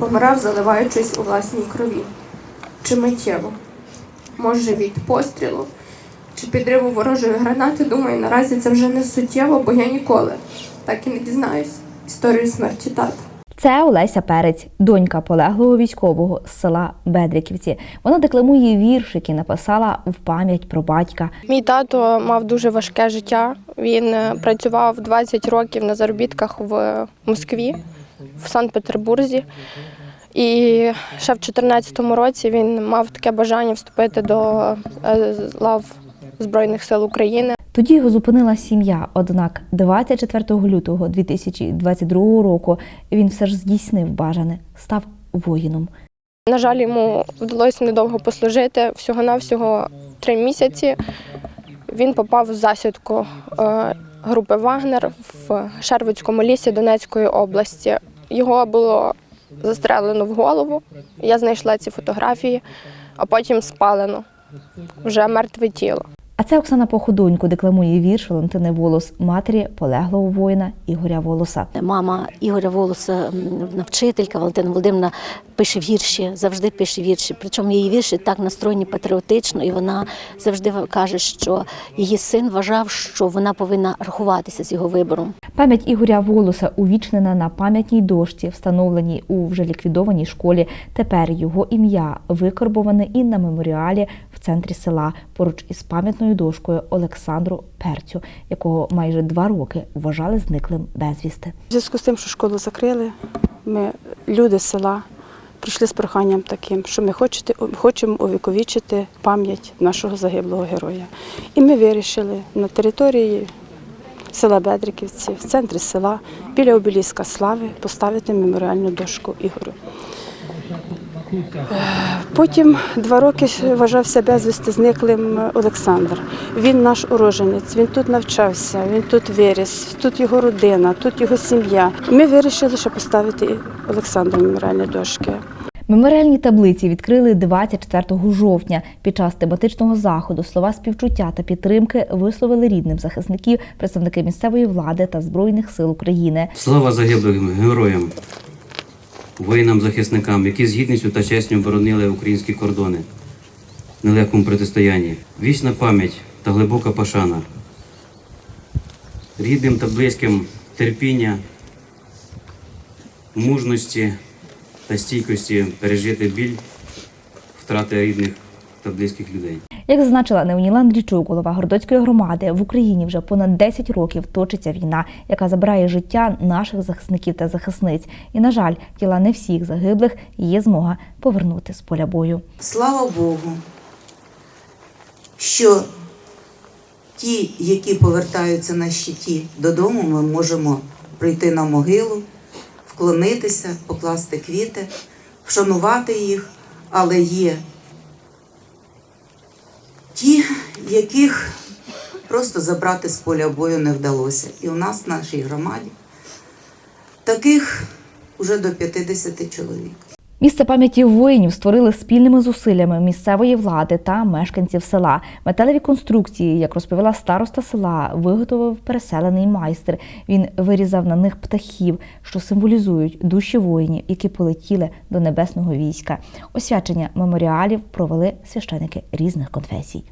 Помирав, заливаючись у власній крові. Чи миттєво? Може, від пострілу? Чи підриву ворожої гранати? Думаю, наразі це вже не суттєво, бо я ніколи так і не дізнаюсь історію смерті тата. Це Олеся Перець, донька полеглого військового з села Бедриківці. Вона декламує вірш, який написала в пам'ять про батька. Мій тато мав дуже важке життя. Він е, працював 20 років на заробітках в Москві, в Санкт-Петербурзі. І ще в 2014 році він мав таке бажання вступити до е, лав Збройних сил України. Тоді його зупинила сім'я. Однак 24 лютого 2022 року він все ж здійснив бажане, став воїном. На жаль, йому вдалося недовго послужити, всього-навсього три місяці. Він попав в засідку е, групи Вагнер в Шервицькому лісі Донецької області. Його було застрелено в голову. Я знайшла ці фотографії, а потім спалено. Вже мертве тіло. А це Оксана Походонько декламує вірш Валентини Волос, матері полеглого воїна Ігоря Волоса. Мама Ігоря Волоса, м, вона вчителька Валентина Володимирівна, пише вірші, завжди пише вірші. Причому її вірші так настроєні патріотично, і вона завжди каже, що її син вважав, що вона повинна рахуватися з його вибором. Пам'ять Ігоря Волоса увічнена на пам'ятній дошці, встановленій у вже ліквідованій школі. Тепер його ім'я викорбоване і на меморіалі центрі села поруч із пам'ятною дошкою Олександру Перцю, якого майже два роки вважали зниклим безвісти. В зв'язку з тим, що школу закрили, ми, люди села, прийшли з проханням таким, що ми хочете, хочемо увіковічити пам'ять нашого загиблого героя. І ми вирішили на території села Бедриківці, в центрі села, біля обеліска Слави, поставити меморіальну дошку Ігорю. Е, Потім два роки вважався безвісти зниклим Олександр. Він наш уроженець, він тут навчався, він тут виріс, тут його родина, тут його сім'я. Ми вирішили, що поставити Олександру меморіальні дошки. Меморіальні таблиці відкрили 24 жовтня. Під час тематичного заходу слова співчуття та підтримки висловили рідним захисників, представники місцевої влади та збройних сил України. Слава загиблим героям, воїнам-захисникам, які з гідністю та честю боронили українські кордони в нелегкому протистоянні. Вічна пам'ять та глибока пошана. Рідним та близьким терпіння, мужності та стійкості пережити біль втрати рідних та близьких людей. Як зазначила Неоніла Андрійчук, голова Городоцької громади, в Україні вже понад 10 років точиться війна, яка забирає життя наших захисників та захисниць. І, на жаль, тіла не всіх загиблих є змога повернути з поля бою. Слава Богу, що ті, які повертаються на щиті додому, ми можемо прийти на могилу, вклонитися, покласти квіти, вшанувати їх, але є ті, яких просто забрати з поля бою не вдалося. І у нас в нашій громаді таких уже до 50 чоловік. Місце пам'яті воїнів створили спільними зусиллями місцевої влади та мешканців села. Металеві конструкції, як розповіла староста села, виготовив переселений майстер. Він вирізав на них птахів, що символізують душі воїнів, які полетіли до небесного війська. Освячення меморіалів провели священики різних конфесій.